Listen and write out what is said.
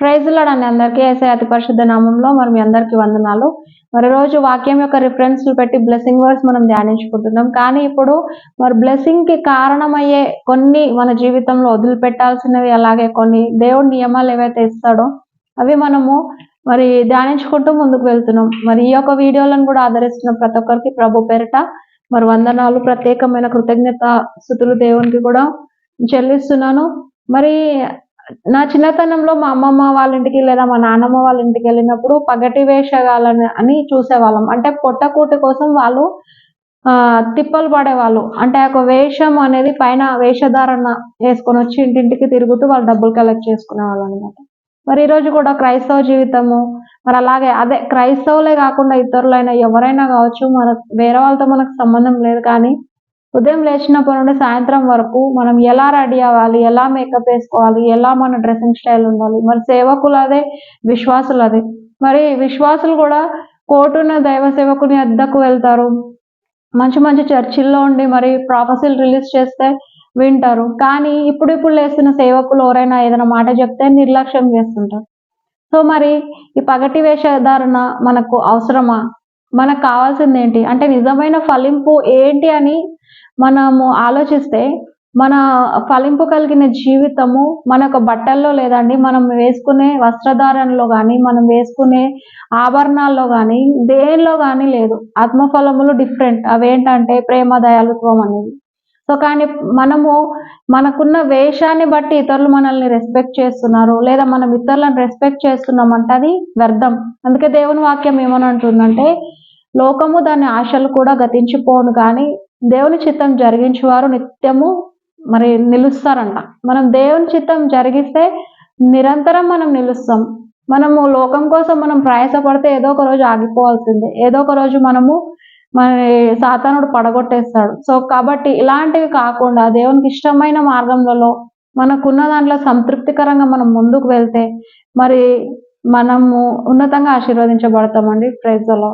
ప్రైజులాడండి అందరికీ. ఏసే అతి పరిశుద్ధ నామంలో మరి మీ అందరికీ వందనాలు. మరి రోజు వాక్యం యొక్క రిఫరెన్స్లు పెట్టి బ్లెస్సింగ్ వర్డ్స్ మనం ధ్యానించుకుంటున్నాం. కానీ ఇప్పుడు మరి బ్లెస్సింగ్కి కారణమయ్యే కొన్ని మన జీవితంలో వదిలిపెట్టాల్సినవి అలాగే కొన్ని దేవుడి నియమాలు ఏవైతే ఇస్తాడో అవి మనము మరి ధ్యానించుకుంటూ ముందుకు వెళ్తున్నాం. మరి ఈ యొక్క వీడియోలను కూడా ఆదరిస్తున్న ప్రతి ఒక్కరికి ప్రభు పేరిట మరి వందనాలు. ప్రత్యేకమైన కృతజ్ఞత స్థుతులు దేవునికి కూడా చెల్లిస్తున్నాను. మరి నా చిన్నతనంలో మా అమ్మమ్మ వాళ్ళ ఇంటికి లేదా మా నాన్నమ్మ వాళ్ళ ఇంటికి వెళ్ళినప్పుడు పగటి వేషగాలని అని చూసేవాళ్ళం. అంటే పొట్టకూటి కోసం వాళ్ళు తిప్పలు పడేవాళ్ళు. అంటే ఒక వేషం అనేది పైన వేషధారణ వేసుకొని వచ్చి ఇంటింటికి తిరుగుతూ వాళ్ళు డబ్బులు కలెక్ట్ చేసుకునేవాళ్ళు అనమాట మరి ఈరోజు కూడా క్రైస్తవ జీవితము మరి అలాగే అదే క్రైస్తవులే కాకుండా ఇతరులైనా ఎవరైనా కావచ్చు మన వేరే వాళ్ళతో మనకు సంబంధం లేదు కానీ ఉదయం లేచినప్పటి నుండి సాయంత్రం వరకు మనం ఎలా రెడీ అవ్వాలి ఎలా మేకప్ వేసుకోవాలి ఎలా మన డ్రెస్సింగ్ స్టైల్ ఉండాలి మరి సేవకులు అదే విశ్వాసులు అదే మరి విశ్వాసులు కూడా కోటున్న దైవ సేవకుని అద్దకు వెళ్తారు. మంచి మంచి చర్చిల్లో ఉండి మరి ప్రాఫెసీలు రిలీజ్ చేస్తే వింటారు. కానీ ఇప్పుడు ఇప్పుడు లేస్తున్న సేవకులు ఎవరైనా ఏదైనా మాట చెప్తే నిర్లక్ష్యం చేస్తుంటారు. సో మరి ఈ పగటి వేషధారణ మనకు అవసరమా? మనకు కావాల్సింది ఏంటి అంటే నిజమైన ఫలింపు ఏంటి అని మనము ఆలోచిస్తే మన ఫలింపు కలిగిన జీవితము మన యొక్క బట్టల్లో లేదండి. మనం వేసుకునే వస్త్రధారణలో కానీ మనం వేసుకునే ఆభరణాల్లో కానీ దేనిలో కానీ లేదు. ఆత్మఫలములు డిఫరెంట్ అవేంటంటే ప్రేమ దయాలుత్వం అనేది. సో కానీ మనము మనకున్న వేషాన్ని బట్టి ఇతరులు మనల్ని రెస్పెక్ట్ చేస్తున్నారు లేదా మనం ఇతరులను రెస్పెక్ట్ చేస్తున్నామంటే అది వ్యర్థం. అందుకే దేవుని వాక్యం ఏమని అంటుందంటే లోకము దాని ఆశలు కూడా గతించిపోను కానీ దేవుని చిత్తం జరిగించేవారు నిత్యము మరి నిలుస్తారంట. మనం దేవుని చిత్తం జరిగిస్తే నిరంతరం మనం నిలుస్తాం. మనము లోకం కోసం మనం ప్రయాసపడితే ఏదో ఒక రోజు ఆగిపోవాల్సిందే. ఏదో ఒక రోజు మనము మన సాతానుడు పడగొట్టేస్తాడు. సో కాబట్టి ఇలాంటివి కాకుండా దేవునికి ఇష్టమైన మార్గంలో మనకున్న దాంట్లో సంతృప్తికరంగా మనం ముందుకు వెళ్తే మరి మనము ఉన్నతంగా ఆశీర్వదించబడతామండి. ప్రైజ్లో